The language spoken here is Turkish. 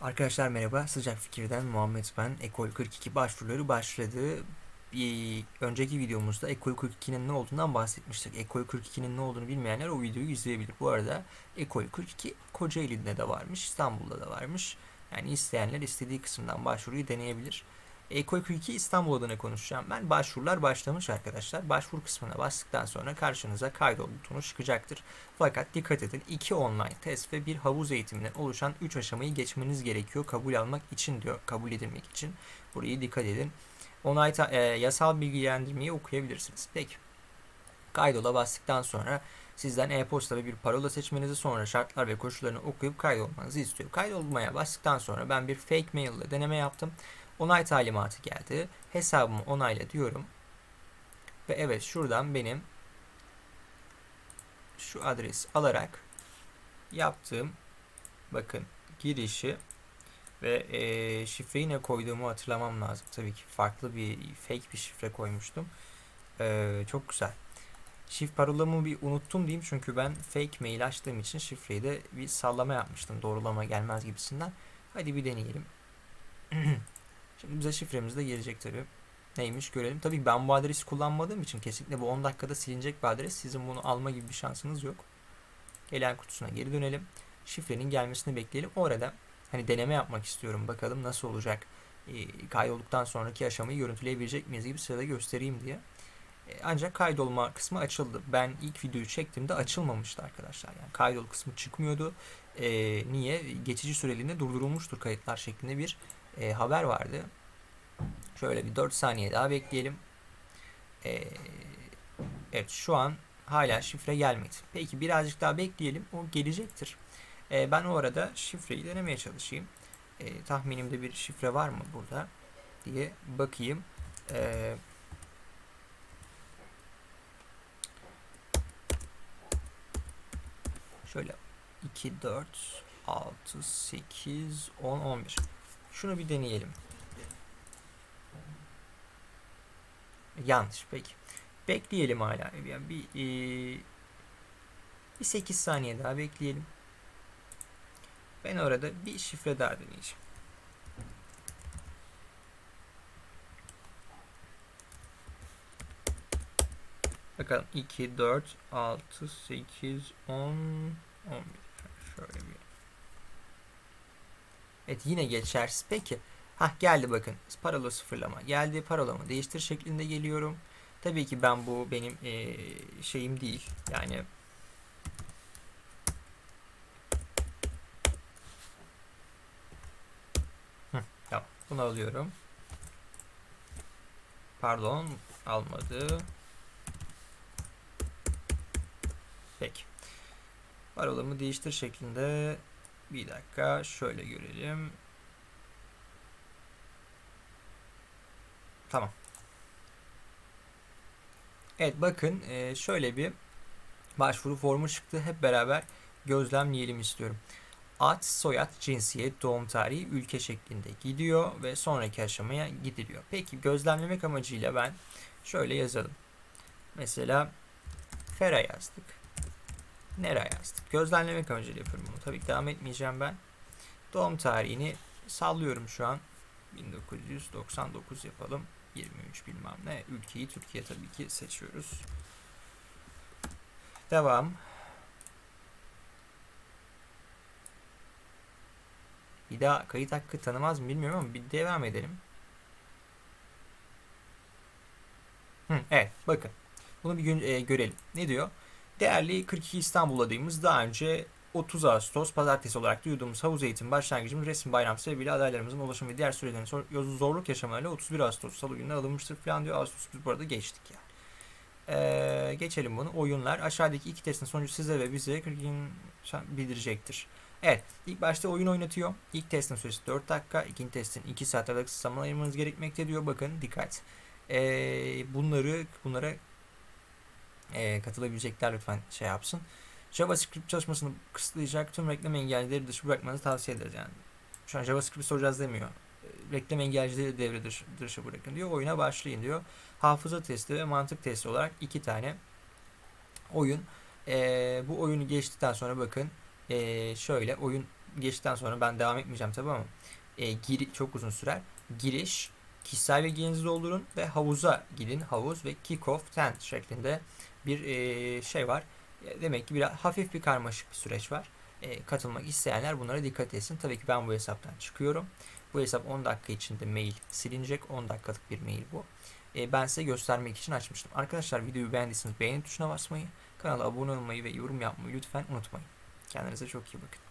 Arkadaşlar merhaba. Sıcak Fikir'den Muhammed ben. Ekol 42 başvuruları başladı. Bir önceki videomuzda Ekol 42'nin ne olduğundan bahsetmiştik. Ekol 42'nin ne olduğunu bilmeyenler o videoyu izleyebilir. Bu arada Ekol 42 Kocaeli'de de varmış, İstanbul'da da varmış. Yani isteyenler istediği kısımdan başvuruyu deneyebilir. Ekol 42 İstanbul adına konuşacağım ben. Başvurular başlamış arkadaşlar. Başvuru kısmına bastıktan sonra karşınıza kaydol butonu çıkacaktır. Fakat dikkat edin iki online test ve bir havuz eğitiminden oluşan 3 aşamayı geçmeniz gerekiyor kabul almak için diyor. Kabul edilmek için. Burayı dikkat edin. Onay e, yasal bilgilendirmeyi okuyabilirsiniz. Peki. Kaydola bastıktan sonra sizden e-posta ve bir parola seçmenizi sonra şartlar ve koşullarını okuyup kaydolmanızı istiyor. Kaydolmaya bastıktan sonra ben bir fake mail ile deneme yaptım. Onay talimatı geldi. Hesabımı onayla diyorum. Ve evet şuradan benim şu adres alarak yaptığım bakın girişi ve e, şifreyi ne koyduğumu hatırlamam lazım. Tabii ki farklı bir fake bir şifre koymuştum. E, çok güzel. Şif parolamı bir unuttum diyeyim çünkü ben fake mail açtığım için şifreyi de bir sallama yapmıştım. Doğrulama gelmez gibisinden. Hadi bir deneyelim. Şimdi bize şifremiz de gelecek tabii. Neymiş görelim. Tabii ben bu adresi kullanmadığım için kesinlikle bu 10 dakikada silinecek bir adres. Sizin bunu alma gibi bir şansınız yok. Gelen kutusuna geri dönelim. Şifrenin gelmesini bekleyelim. Orada hani deneme yapmak istiyorum. Bakalım nasıl olacak. E, kaydolduktan sonraki aşamayı görüntüleyebilecek miyiz gibi sırada göstereyim diye. E, ancak kaydolma kısmı açıldı. Ben ilk videoyu çektiğimde açılmamıştı arkadaşlar. Yani kaydol kısmı çıkmıyordu. E, niye? Geçici süreliğinde durdurulmuştur kayıtlar şeklinde bir e, haber vardı. Şöyle bir 4 saniye daha bekleyelim. E, evet şu an hala şifre gelmedi. Peki birazcık daha bekleyelim. O gelecektir. E, ben o arada şifreyi denemeye çalışayım. E, tahminimde bir şifre var mı burada diye bakayım. E, şöyle 2, 4, 6, 8, 10, 11. Şunu bir deneyelim. Yanlış peki. Bekleyelim hala. Yani bir e, bir 8 saniye daha bekleyelim. Ben orada bir şifre daha deneyeceğim. Bakalım 2, 4, 6, 8, 10, 11. Şöyle bir. Evet yine geçersiz. Peki. Hah geldi bakın. Parola sıfırlama. Geldi parolamı değiştir şeklinde geliyorum. Tabii ki ben bu benim eee, şeyim değil. Yani tamam. Bunu alıyorum. Pardon. Almadı. Peki. Parolamı değiştir şeklinde bir dakika şöyle görelim. Tamam. Evet bakın e, şöyle bir başvuru formu çıktı. Hep beraber gözlemleyelim istiyorum. Ad, soyad, cinsiyet, doğum tarihi, ülke şeklinde gidiyor ve sonraki aşamaya gidiliyor. Peki gözlemlemek amacıyla ben şöyle yazalım. Mesela Fera yazdık. Nera yazdık. Gözlemlemek amacıyla yapıyorum bunu. Tabii ki devam etmeyeceğim ben. Doğum tarihini sallıyorum şu an. 1999 yapalım. 23 bilmem ne. Ülkeyi Türkiye tabii ki seçiyoruz. Devam. Bir daha kayıt hakkı tanımaz mı bilmiyorum ama bir devam edelim. Hı, evet bakın. Bunu bir gün e, görelim. Ne diyor? Değerli 42 İstanbul adayımız daha önce 30 Ağustos pazartesi olarak duyduğumuz havuz eğitim başlangıcımız resmi bayram sebebiyle adaylarımızın ulaşım ve diğer sürelerin zor- zorluk yaşamalarıyla 31 Ağustos salı gününe alınmıştır falan diyor. Ağustos biz bu arada geçtik yani. Ee, geçelim bunu. Oyunlar. Aşağıdaki iki testin sonucu size ve bize 42 bildirecektir. Evet. ilk başta oyun oynatıyor. İlk testin süresi 4 dakika. ikinci testin 2 saat aralıksız zaman ayırmanız gerekmekte diyor. Bakın dikkat. Ee, bunları bunlara e, katılabilecekler lütfen şey yapsın. JavaScript çalışmasını kısıtlayacak tüm reklam engelleri dışı bırakmanızı tavsiye ederiz yani. Şu an JavaScript soracağız demiyor. E, Reklam engelcileri devre dışı, dışı bırakın diyor. Oyuna başlayın diyor. Hafıza testi ve mantık testi olarak iki tane oyun. E, bu oyunu geçtikten sonra bakın e, şöyle oyun geçtikten sonra ben devam etmeyeceğim tabii ama e, giri, çok uzun sürer. Giriş, kişisel bilgilerinizi doldurun ve havuza gidin. Havuz ve kick off tent şeklinde bir e, şey var. E, Demek ki biraz hafif bir karmaşık bir süreç var. E, katılmak isteyenler bunlara dikkat etsin. Tabii ki ben bu hesaptan çıkıyorum. Bu hesap 10 dakika içinde mail silinecek. 10 dakikalık bir mail bu. E, ben size göstermek için açmıştım. Arkadaşlar videoyu beğendiyseniz beğeni tuşuna basmayı, kanala abone olmayı ve yorum yapmayı lütfen unutmayın. Kendinize çok iyi bakın.